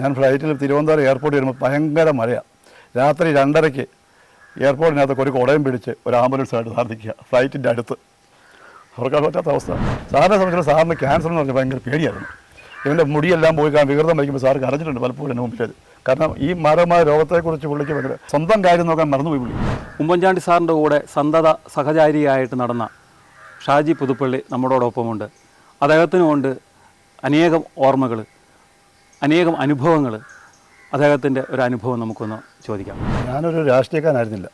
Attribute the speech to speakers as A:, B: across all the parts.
A: ഞാൻ ഫ്ലൈറ്റിൽ തിരുവനന്തപുരം എയർപോർട്ടിൽ വരുമ്പോൾ ഭയങ്കര മഴയാണ് രാത്രി രണ്ടരയ്ക്ക് എയർപോർട്ടിനകത്ത് ഒരു കുടയും പിടിച്ച് ഒരു ആംബുലൻസ് ആയിട്ട് സാധിക്കുക ഫ്ലൈറ്റിന്റെ അടുത്ത്. അവർക്ക് പറ്റാത്ത അവസ്ഥ. സാറിനെ സംബന്ധിച്ച് സാറിന് ക്യാൻസർ എന്ന് പറഞ്ഞാൽ ഭയങ്കര പേടിയായിരുന്നു. ഇവന്റെ മുടിയെല്ലാം പോയി കാണാൻ വികൃതം വയ്ക്കുമ്പോൾ സാർ കരഞ്ഞിട്ടുണ്ട് പലപ്പോഴും എന്റെ മുമ്പിൽ. കാരണം ഈ മാരകമായ രോഗത്തെക്കുറിച്ച് പുള്ളിക്ക് ഭയങ്കര സ്വന്തം കാര്യം നോക്കാൻ മറന്നുപോയി പുള്ളി.
B: ഉമ്മൻചാണ്ടി സാറിന്റെ കൂടെ സന്തത സഹചാരിയായിട്ട് നടന്ന ഷാജി പുതുപ്പള്ളി നമ്മളോടൊപ്പമുണ്ട് അദ്ദേഹത്തിനുമുണ്ട് അനേകം ഓർമ്മകൾ. അനേകം അനുഭവങ്ങൾ അദ്ദേഹത്തിന്റെ ഒരു അനുഭവം നമുക്കൊന്ന് ചോദിക്കാം.
A: ഞാനൊരു രാഷ്ട്രീയക്കാരനായിരുന്നില്ല.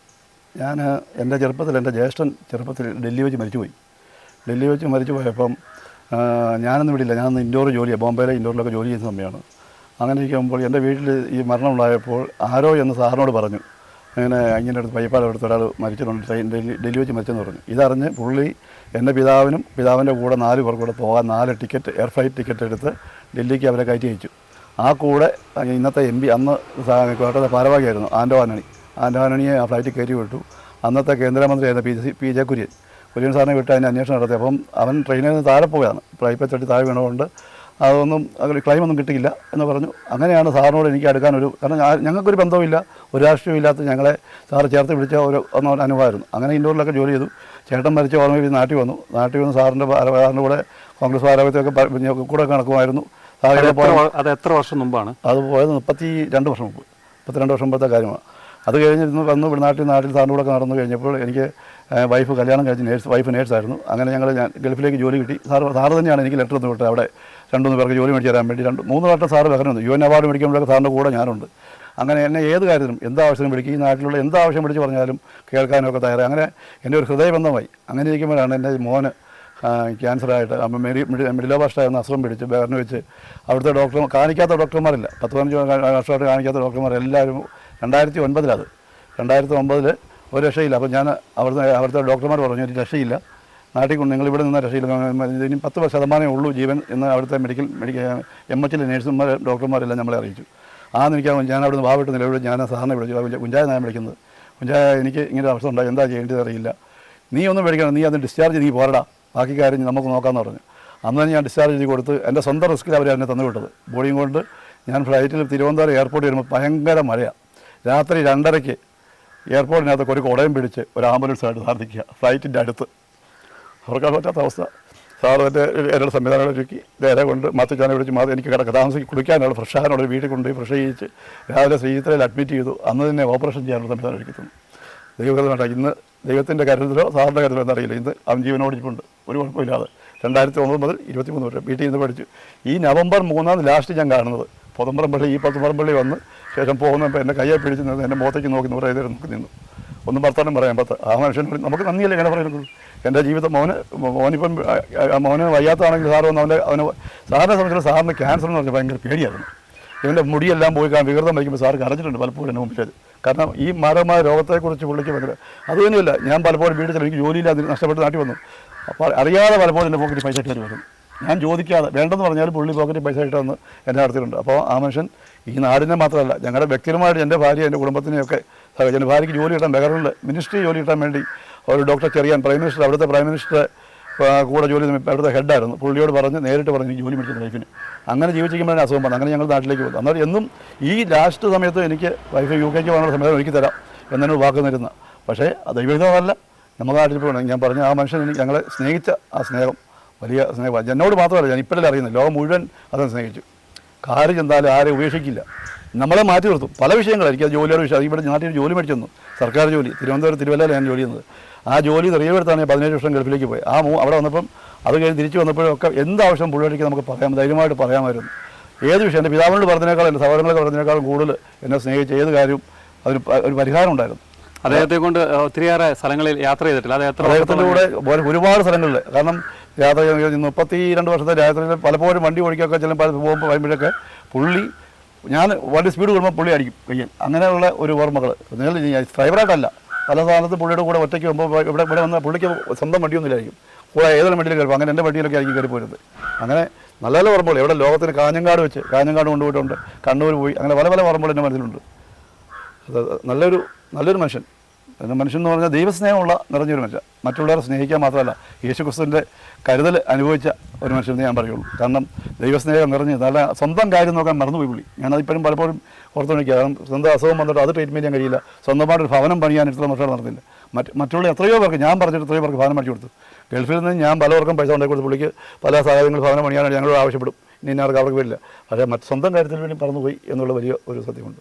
A: ഞാൻ എന്റെ ചെറുപ്പത്തിൽ എന്റെ ജ്യേഷ്ഠൻ ചെറുപ്പത്തിൽ ഡൽഹി വെച്ച് മരിച്ചുപോയി. ഡൽഹി വെച്ച് മരിച്ചു പോയപ്പം ഞാനൊന്നും വിടില്ല ഞാനൊന്ന് ഇൻഡോർ ജോലിയാണ് ബോംബെയിലെ ഇൻഡോറിലൊക്കെ ജോലി ചെയ്യുന്ന സമയമാണ്. അങ്ങനെ ഇരിക്കുമ്പോൾ എന്റെ വീട്ടിൽ ഈ മരണം ഉണ്ടായപ്പോൾ ആരോ എന്ന് സാറിനോട് പറഞ്ഞു. അങ്ങനെ ഇങ്ങനെ അടുത്ത് പയ്യപ്പാട് അടുത്ത് ഒരാൾ മരിച്ചിട്ടുണ്ട് ട്രെയിൻ ഡൽഹി ഡൽഹി വെച്ച് മരിച്ചെന്ന് പറഞ്ഞു. ഇതറിഞ്ഞ് പുള്ളി എന്റെ പിതാവിനും പിതാവിന്റെ കൂടെ നാല് പേർക്കൂടെ കൂടെ പോകാൻ നാല് ടിക്കറ്റ് എയർ ഫ്ലൈറ്റ് ടിക്കറ്റ് എടുത്ത് ഡൽഹിക്ക് അവരെ കയറ്റി അയച്ചു. ആ കൂടെ ഇന്നത്തെ എം പി അന്ന് കോട്ടയത്തെ ഭാരവാഹിയായിരുന്നു ആൻഡോ ആനണി ആൻഡോ ആനണിയെ ആ ഫ്ലൈറ്റിൽ കയറ്റി വിട്ടു. അന്നത്തെ കേന്ദ്രമന്ത്രിയായിരുന്ന P C P J Kurian. Kurian സാറിനെ വിട്ട് അതിന് അന്വേഷണം നടത്തി. അപ്പം അവൻ ട്രെയിനിൽ നിന്ന് താഴെ പോവുകയാണ്. ഫ്ലൈറ്റ് തട്ടി താഴെ വീണതുകൊണ്ട് അതൊന്നും ക്ലെയിം ഒന്നും കിട്ടിയില്ല എന്ന് പറഞ്ഞു. അങ്ങനെയാണ് സാറിനോട് എനിക്ക് അടുക്കാനൊരു കാരണം ഞങ്ങൾക്കൊരു ബന്ധവുമില്ല. ഒരു രാഷ്ട്രീയവും ഇല്ലാത്ത ഞങ്ങളെ സാറ് ചേർത്ത് പിടിച്ച ഒരു ഒന്നോ അനുഭവമായിരുന്നു. അങ്ങനെ ഇൻഡോറിലൊക്കെ ജോലി ചെയ്തു. ചേട്ടൻ മരിച്ച ഓർമ്മയിൽ നാട്ടിൽ വന്നു. നാട്ടിൽ വന്ന് സാറിന്റെ സാറിന്റെ കൂടെ കോൺഗ്രസ് ഭാരവാഹിത്തൊക്കെ കൂടെ കണക്കുമായിരുന്നു.
B: അത് എത്ര വർഷം മുമ്പാണ്?
A: അത് പോയത് മുപ്പത്തി രണ്ട് വർഷം മുമ്പ്. മുപ്പത്തിരണ്ട് വർഷം മുമ്പത്തെ കാര്യമാണ്. അത് കഴിഞ്ഞിരുന്നു വന്ന് ഇവിടെ നാട്ടിൽ നാട്ടിൽ സാറിന്റെ കൂടെ നടന്നു കഴിഞ്ഞപ്പോൾ എനിക്ക് വൈഫ് കല്യാണം കഴിച്ച് നേഴ്സ് വൈഫ് നേഴ്സായിരുന്നു. അങ്ങനെ ഞങ്ങൾ ഞാൻ ഗൾഫിലേക്ക് ജോലി കിട്ടി. സാർ സാറ് തന്നെയാണ് എനിക്ക് ലെറ്റർ ഒന്ന് വിട്ടത് അവിടെ. രണ്ടുമൂന്ന് പേർക്ക് ജോലി മേടിച്ച് തരാൻ വേണ്ടി. രണ്ട് മൂന്ന് വട്ടം സാറ് വന്നു യു എൻ അവാർഡ് മേടിക്കുമ്പോഴൊക്കെ സാറിന്റെ കൂടെ ഞാനുണ്ട്. അങ്ങനെ എന്നെ ഏത് കാര്യത്തിനും എന്ത് ആവശ്യം വിളിക്കും. ഈ നാട്ടിലുള്ള എന്താവശ്യം വിളിച്ച് പറഞ്ഞാലും കേൾക്കാനൊക്കെ തയ്യാറായി. അങ്ങനെ എന്റെ ഒരു ഹൃദയബന്ധമായി. അങ്ങനെ ഇരിക്കുമ്പോഴാണ് എന്റെ മോന് ക്യാൻസറായിട്ട്. അമ്മ മെഡി മിഡിലോ എന്ന അസുഖം പിടിച്ച് ബേറിന് വെച്ച്. അവിടുത്തെ ഡോക്ടർ കാണിക്കാത്ത ഡോക്ടർമാരില്ല. പത്ത് പതിനഞ്ച് വർഷമായിട്ട് കാണിക്കാത്ത ഡോക്ടർമാർ എല്ലാവരും രണ്ടായിരത്തി ഒൻപതിലത് രണ്ടായിരത്തി ഒമ്പതിൽ ഒരു രക്ഷയില്ല. അപ്പോൾ ഞാൻ അവിടുത്തെ അവിടുത്തെ ഡോക്ടർമാർ പറഞ്ഞു ഒരു രക്ഷയില്ല. നാട്ടിൽ കൊണ്ട് നിങ്ങൾ ഇവിടെ നിന്ന് രക്ഷയില്ല. ഇനി പത്ത് ശതമാനമേ ഉള്ളൂ ജീവൻ എന്ന് അവിടുത്തെ മെഡിക്കൽ മെഡിക്കൽ എം എച്ചിലെ നേഴ്സുമാർ ഡോക്ടർമാരെല്ലാം നമ്മളെ അറിയിച്ചു. ആ എനിക്ക് ഞാൻ അവിടുന്ന് വാവിട്ട് നിലവിളി ഞാൻ സാറിനെ വിളിച്ചു. കുഞ്ച- കുഞ്ചായ ഞാൻ വിളിക്കുന്നത്. കുഞ്ചായ എനിക്ക് ഇങ്ങനെ അവസ്ഥ ഉണ്ടായി. എന്താ ചെയ്യേണ്ടത് അറിയില്ല. നീ ഒന്നും പേടിക്കണം നീ അത് ഡിസ്ചാർജ് നീ പോരടാ. ബാക്കി കാര്യം നമുക്ക് നോക്കാമെന്ന് പറഞ്ഞു. അന്ന് തന്നെ ഞാൻ ഡിസ്ചാർജ് ചെയ്ത് കൊടുത്ത് എന്റെ സ്വന്തം റിസ്കിൽ അവർ എന്നെ തന്നു വിട്ടത്. ബോഡിയും കൊണ്ട് ഞാൻ ഫ്ലൈറ്റിൽ തിരുവനന്തപുരം എയർപോർട്ടിൽ വരുമ്പോൾ ഭയങ്കര മഴയാണ് രാത്രി രണ്ടരയ്ക്ക് എയർപോർട്ടിനകത്ത് ഒരു കുടയും പിടിച്ച് ഒരു ആംബുലൻസ് ആയിട്ട് സാധിക്കുക ഫ്ലൈറ്റിന്റെ അടുത്ത്. അവർക്കാൻ പറ്റാത്ത അവസ്ഥ. സാർ എന്റെ എന്നോട് സംവിധാനം ഒരുക്കി. നേരെ കൊണ്ട് മാത്തച്ചാനെ വിളിച്ച് മാത്രം എനിക്ക് കിടക്ക താമസിക്ക് കുളിക്കാനുള്ള ഫ്രഷ് ആകാനുള്ള വീട്ടിൽ കൊണ്ടുപോയി ഫ്രഷ് ചെയ്യിച്ച് രാവിലെ ശ്രീചിത്രയിൽ അഡ്മിറ്റ് ചെയ്തു. അന്ന് തന്നെ ഓപ്പറേഷൻ ചെയ്യാനുള്ള സംവിധാനം ഒരുക്കി തന്നു. ദൈവകൃതമായിട്ട് ഇന്ന് ദൈവത്തിന്റെ കരുതലോ സാറിന്റെ കരുതലോ എന്നറിയില്ല ഇന്ന് അവൻ ജീവനോടിപ്പുണ്ട് ഒരു കുഴപ്പമില്ലാതെ. രണ്ടായിരത്തി ഒമ്പത് മുതൽ ഇരുപത്തിമൂന്ന് വരെ വീട്ടിൽ നിന്ന് പഠിച്ചു. ഈ നവംബർ മൂന്നാം ലാസ്റ്റ് ഞാൻ കാണുന്നത്. പൊതമ്പറമ്പള്ളി ഈ പൊതമ്പറമ്പള്ളി വന്ന് ശേഷം പോകുന്നപ്പോൾ എന്റെ കയ്യെ പിടിച്ച് നിന്ന് എന്റെ മുഖത്തേക്ക് നോക്കി നൂറ് ഏതെങ്കിലും നോക്കി നിന്നു. ഒന്നും വർത്തമാനം പറയാൻ പത്ത് ആ മനുഷ്യൻ നമുക്ക് നന്ദിയല്ലേ ഇങ്ങനെ പറയുന്നത്? എന്റെ ജീവിതം മോന് മോനിപ്പം മോന് വയ്യാത്തതാണെങ്കിൽ സാറ് വന്ന് അവന്റെ അവന് സാറിനെ സംബന്ധിച്ചിടത്തോളം സാറിന് ക്യാൻസർ എന്ന് പറഞ്ഞാൽ ഭയങ്കര പേടിയായിരുന്നു. ഇവന്റെ മുടിയെല്ലാം പോയി കാണാൻ വികൃതം വയ്ക്കുമ്പോൾ സാർ കരഞ്ഞിട്ടുണ്ട് പലപ്പോഴും എന്റെ മുമ്പിൽ. കാരണം ഈ മാരകമായ രോഗത്തെക്കുറിച്ച് പുള്ളിക്ക് ഭയങ്കര അതുതന്നെയല്ല ഞാൻ പലപ്പോഴും വീട്ടിൽ. എനിക്ക് ജോലിയില്ലാതെ നഷ്ടപ്പെട്ട് നാട്ടിൽ വന്നു. അപ്പോൾ അറിയാതെ പലപ്പോഴും എന്റെ പോക്കറ്റ് പൈസ ഇട്ട് വരും. ഞാൻ ചോദിക്കാതെ വേണ്ടെന്ന് പറഞ്ഞാൽ പുള്ളി പോക്കറ്റ് പൈസ ഇട്ട് വന്ന് എന്നെ നടത്തിയിട്ടുണ്ട് അപ്പോൾ ആ മനുഷ്യൻ ഈ നാടിനെ മാത്രമല്ല ഞങ്ങളുടെ വ്യക്തിപരമായിട്ട് എന്റെ ഭാര്യ എന്റെ കുടുംബത്തിനെയൊക്കെ എന്റെ ഭാര്യയ്ക്ക് ജോലി കിട്ടാൻ ബഹറിൽ മിനിസ്ട്രി ജോലി കിട്ടാൻ വേണ്ടി ഒരു ഡോക്ടറെ ചെറിയാൻ പ്രൈം മിനിസ്റ്റർ അവിടുത്തെ പ്രൈം മിനിസ്റ്റർ കൂടെ ജോലി അവിടുത്തെ ഹെഡായിരുന്നു. പുള്ളിയോട് പറഞ്ഞ് നേരിട്ട് പറഞ്ഞ് ജോലി മേടിച്ചു ലൈഫിന്. അങ്ങനെ ജീവിച്ചിരിക്കുമ്പോഴാണ് അസുഖം പറഞ്ഞത് അങ്ങനെ ഞങ്ങൾ നാട്ടിലേക്ക് പോകുന്നത് എന്നാൽ എന്നും ഈ ലാസ്റ്റ് സമയത്ത് എനിക്ക് വൈഫ് യു കെക്ക് പോകാനുള്ള സമയത്ത് ഒരുക്കി തരാം എന്നോട് വാക്ക് തരുന്ന പക്ഷേ അത് ദൈവഹിതമല്ല നമ്മുടെ നാട്ടിൽ പോകണം ഞാൻ പറഞ്ഞ ആ മനുഷ്യൻ എനിക്ക് ഞങ്ങളെ സ്നേഹിച്ച ആ സ്നേഹം വലിയ സ്നേഹമാണ് എന്നോട് മാത്രമല്ല ഞാൻ ഇപ്പോഴല്ലേ അറിയുന്നത്. ലോകം മുഴുവൻ അതിനെ സ്നേഹിച്ചു. കാര് ചെന്നാലും ആരെ ഉപേക്ഷിക്കില്ല. നമ്മളെ മാറ്റി നിർത്തും. പല വിഷയങ്ങളായിരിക്കും. അത് ജോലിയുടെ വിഷയം. അത് ഇവിടെ നാട്ടിൽ ജോലി മേടിച്ചു സർക്കാർ ജോലി. തിരുവനന്തപുരം തിരുവല്ലയിലാണ് ജോലി ചെയ്യുന്നത്. ആ ജോലി ഞാൻ പതിനേഴ് വർഷം ഗൾഫിലേക്ക് പോയി ആ മൂ അവിടെ വന്നപ്പം അത് കഴിഞ്ഞ് തിരിച്ചു വന്നപ്പോഴൊക്കെ എന്താവശ്യം പുള്ളിക്ക് നമുക്ക് പറയാം ധൈര്യമായിട്ട് പറയാമായിരുന്നു. ഏത് വിഷയം? എന്റെ പിതാവിനോട് പറഞ്ഞതിനേക്കാളും എന്റെ സഹോദരങ്ങളെ പറഞ്ഞതിനേക്കാളും കൂടുതൽ എന്നെ സ്നേഹിച്ച ഏത് കാര്യവും അതിന് ഒരു പരിഹാരം ഉണ്ടായിരുന്നു.
B: അദ്ദേഹത്തെ കൊണ്ട് ഒത്തിരിയേറെ സ്ഥലങ്ങളിൽ യാത്ര ചെയ്തിട്ടില്ല.
A: അദ്ദേഹത്തിന്റെ കൂടെ ഒരു- ഒരുപാട് സ്ഥലങ്ങളിൽ കാരണം യാത്ര മുപ്പത്തി രണ്ട് വർഷത്തെ യാത്രയിൽ പലപ്പോഴും വണ്ടി ഓടിക്കൊക്കെ ചിലപ്പോൾ പോകുമ്പോൾ വരുമ്പോഴൊക്കെ പുള്ളി ഞാൻ വണ്ടി സ്പീഡ് കൂടുമ്പോൾ പുള്ളി അടിക്കും കയ്യൻ അങ്ങനെയുള്ള ഒരു ഓർമ്മകൾ ഡ്രൈവറായിട്ടല്ല. പല സ്ഥാനത്ത് പുള്ളിയുടെ കൂടെ ഒറ്റയ്ക്ക് പോകുമ്പോൾ ഇവിടെ ഇവിടെ വന്ന പുള്ളിക്ക് സ്വന്തം വണ്ടിയൊന്നുമില്ലായിരിക്കും കൂടെ ഏതെങ്കിലും വണ്ടിയിൽ കയറും അങ്ങനെ എന്റെ വണ്ടിയിലൊക്കെ ആയിരിക്കും കയറി പോരുന്നത്. അങ്ങനെ നല്ല നല്ല പറമ്പോൾ ഇവിടെ ലോകത്തിന് കാഞ്ഞങ്ങാട് വെച്ച് കാഞ്ഞങ്ങാട് കൊണ്ടുപോയിട്ടുണ്ട്. കണ്ണൂർ പോയി. അങ്ങനെ പല പല പറമ്പുകൾ എന്റെ മനസ്സിലുണ്ട്. നല്ലൊരു നല്ലൊരു മനുഷ്യൻ. അത് മനുഷ്യൻ എന്ന് പറഞ്ഞാൽ ദൈവസ്നേഹമുള്ള നിറഞ്ഞൊരു മനുഷ്യൻ. മറ്റുള്ളവരെ സ്നേഹിക്കാൻ മാത്രമല്ല യേശു ക്രിസ്തുവിന്റെ കരുതൽ അനുഭവിച്ച ഒരു മനുഷ്യനെ ഞാൻ പറയുള്ളൂ. കാരണം ദൈവസ്നേഹം നിറഞ്ഞ് നല്ല സ്വന്തം കാര്യം നോക്കാൻ മറന്നുപോയി പുള്ളി. ഞാനത് ഇപ്പോഴും പലപ്പോഴും ഓർത്തു നോക്കിയ കാരണം സ്വന്തം അസുഖം വന്നിട്ട് അത് ട്രീറ്റ്മെന്റ് ചെയ്യാൻ കഴിയില്ല. സ്വന്തമായിട്ടൊരു ഭവനം പണിയാൻ ഇത്ര വർഷം നടന്നില്ല. മറ്റ് മറ്റുള്ള എത്രയോ പേർക്ക് ഞാൻ പറഞ്ഞിട്ട് എത്രയോ പേർക്ക് ഭവനം മേടിച്ചു കൊടുത്തു. ഗൾഫിൽ നിന്ന് ഞാൻ പലവർക്കും പൈസ ഉണ്ടാക്കി കൊടുത്ത് പുള്ളിക്ക് പല സഹായങ്ങൾ ഭവനം പണിയാനായിട്ട് ഞങ്ങളോട് ആവശ്യപ്പെടും. ഇനി ഞാൻ അവർക്ക് വരില്ല പക്ഷേ മറ്റ് സ്വന്തം കാര്യത്തിന് വേണ്ടി പറന്നുപോയി എന്നുള്ള വലിയ ഒരു സത്യമുണ്ട്.